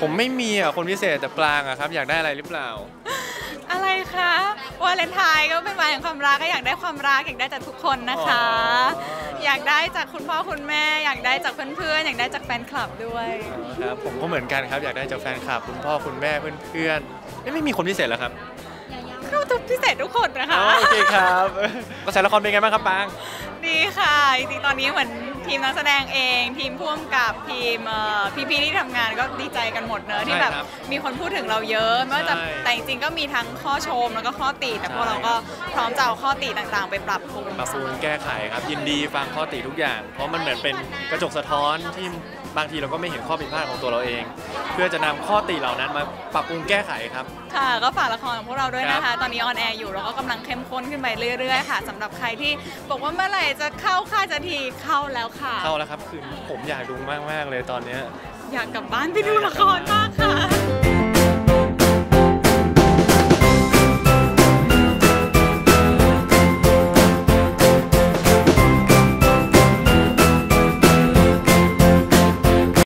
ผมไม่มีอะคนพิเศษแต่ปรางอะครับ อยากได้อะไรหรือเปล่า อะไรคะวาเลนไทน์ก็เป็นวันแห่งความรักก็อยากได้ความรักอยากได้จากทุกคนนะคะอ๋ออยากได้จากคุณพ่อคุณแม่ อยากได้จากเพื่อนๆอยากได้จากแฟนคลับด้วยครับผมก็เหมือนกันครับอยากได้จากแฟนคลับ คุณพ่อคุณแม่เพื่อนๆเอ๊ะไม่มีคนพิเศษเหรอครับก็ทุกพิเศษทุกคนนะคะอ๋อโอเคครับกระแสละครเป็นไงบ้างครับปรางดีค่ะจริงๆตอนนี้เหมือน ทีมนักแสดงเอง ทีมพ่วงกับทีมเอ่อพี่ๆที่ทำงานก็ดีใจกันหมดเนอะที่แบบใช่ครับมีคนพูดถึงเราเยอะไม่ว่าจะใช่แต่จริงๆก็มีทั้งข้อชมแล้วก็ข้อติ แต่พวกใช่ เราก็พร้อมจะเอาข้อติต่างๆ ไปปรับปรุง ปรับปรุงแก้ไขครับ ยินดีฟังข้อติทุกอย่าง เพราะมันเหมือนเป็นกระจกสะท้อนที่บางทีเราก็ไม่เห็นข้อผิดพลาดของตัวเราเอง เพื่อจะนำข้อติเหล่านั้นมาปรับปรุงแก้ไขครับ ค่ะก็ฝากละครของพวกเราด้วยนะครัคะ บตอนนี้ออนแอร์อยู่แล้วก็กำลังเข้มข้นขึ้นไปเรื่อยๆ ค่ะสำหรับใครที่บอกว่าเมื่อไหร่จะเข้าค่ายจะทีเข้าแล้วค่ะ เข้าแล้วครับ คือผมอยากดูมากๆเลยตอนเนี้ย อยากกลับบ้านไปดูละครมากค่ะ